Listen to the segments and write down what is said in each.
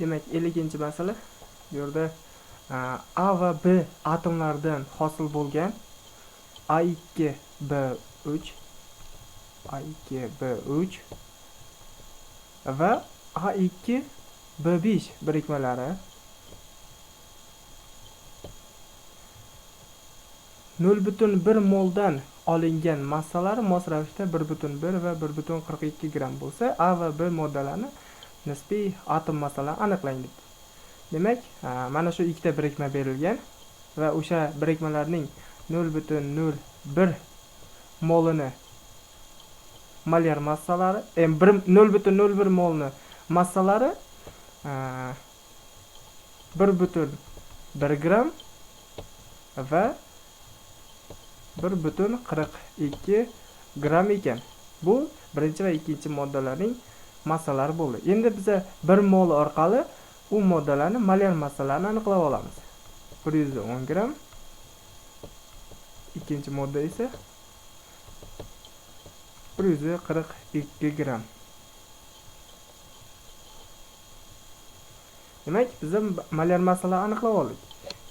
demak elliginchi masala bu yerda a, va b atomlaridan hosil bo'lgan a ikki b uch a ikki b uch va a ikki b besh birikmalari. Nol butun bir moldan olingan massalari mos ravishda bir butun bir va bir butun qirq ikki gramm bo'lsa a va b moddalarini nisbiy atom massalarini aniqlang debdi demak e, mana shu ikkita birikma berilgan va o'sha birikmalarning nol butun nol bir molini molyar massalari e, bir nol butun nol bir molni massalari e, bir butun bir gramm va bir butun qirq ikki gramm ekan. Bu birinchi va ikkinchi moddalarning massalar bo'ldi. Endi biza bir mol orqali u moddalarni molyar massalarini aniqlab olamiz. Bir yuz o'n gramm ikkinchi modda esa bir yuz qirq ikki gramm demak biza molyar massalarni aniqlab oldik.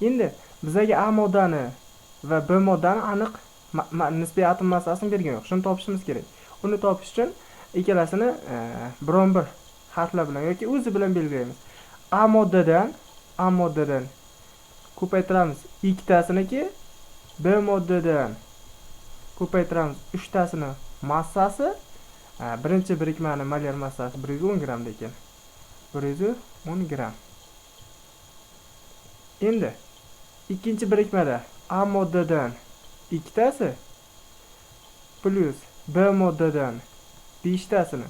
Endi bizaga a moddani va b moddani aniq nisbiy atom massasini bergan yo'q. Shuni topishimiz kerak. Uni topish uchun ikkalasini e, biron bir harflar bilan yoki o'zi bilan belgilaymiz. A moddadan a moddadan ko'paytiramiz. Ikkitasiniki b moddadan ko'paytiramiz. Uchtasini massasi e, birinchi birikmani molyar massasi bir yuz o'n gramm ekan. Bir yuz o'n gramm. Endi ikkinchi birikmada a moddadan ikkitasi plyus b moddadan beshtasini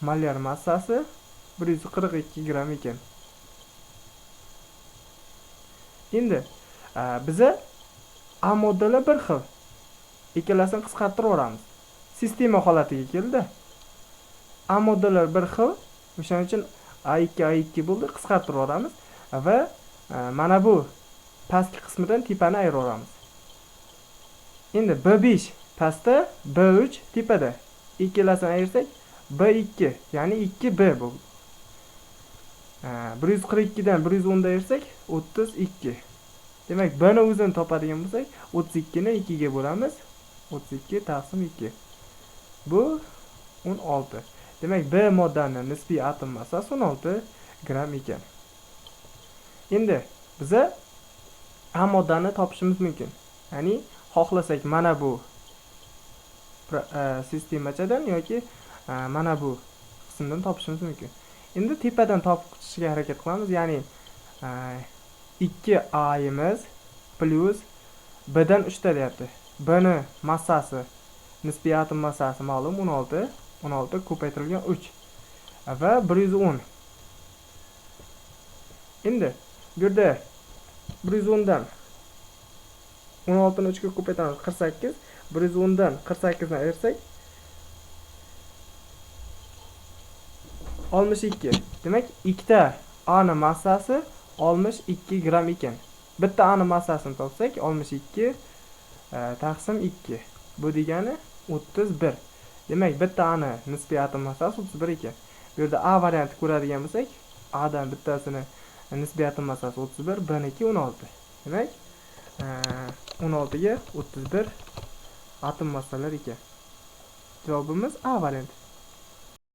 molyar massasi bir yuz qirq ikki gramm ekan. Endi biza a moddalar bir xil. Ikkalasini qisqartirib yuboramiz. Sistema holatiga keldi. A moddalar bir xil. O'shaning uchun a ikki a ikki bo'ldi qisqartirib yuboramiz. Va mana bu pastki qismidan tepani ayirib yuboramiz. Endi b besh pastda b uch tepada ikkalasini ayirsak b ikki ya'ni ikki b bo'ldi bir yuz qirq ikkidan bir yuz o'nda ayirsak o'ttiz ikki demak b ni o'zini topadigan bo'lsak o'ttiz ikkini ikkiga bo'lamiz o'ttiz ikki taqsim ikki bu o'n olti demak b moddani nisbiy atom massasi o'n olti gramm ekan endi biza a moddani topishimiz mumkin ya'ni xohlasak mana bu pro- e, sistemachadan yoki e, mana bu qismdan topishimiz mumkin. Endi tepadan topishga harakat qilamiz. Ya'ni e, ikki ayimiz plyus bdan uchta deyapti. Bni massasi nisbiy atom ma'lum o'n olti o'n olti ko'paytirilgan uch va bir yuz o'n. Endi bu yerda bir yuz o'ndan o'n oltini uchga ko'paytiramiz qirq sakkiz. Bir yuz o'ndan qirq sakkizni ayirsak oltmish ikki. Demak ikkita ani massasi oltmish ikki gramm ekan. Bitta ani massasini topsak oltmish ikki e, taqsim ikki. Bu degani o'ttiz bir. Demak bitta ani nisbiy atom massasi o'ttiz bir ekan. Bu yerda a varianti ko'radigan bo'lsak adan bittasini nisbiy atom massasi o'ttiz bir bniki o'n olti. Demak e, o'n oltiga o'ttiz bir. Atom massalari ekan javobimiz a varianti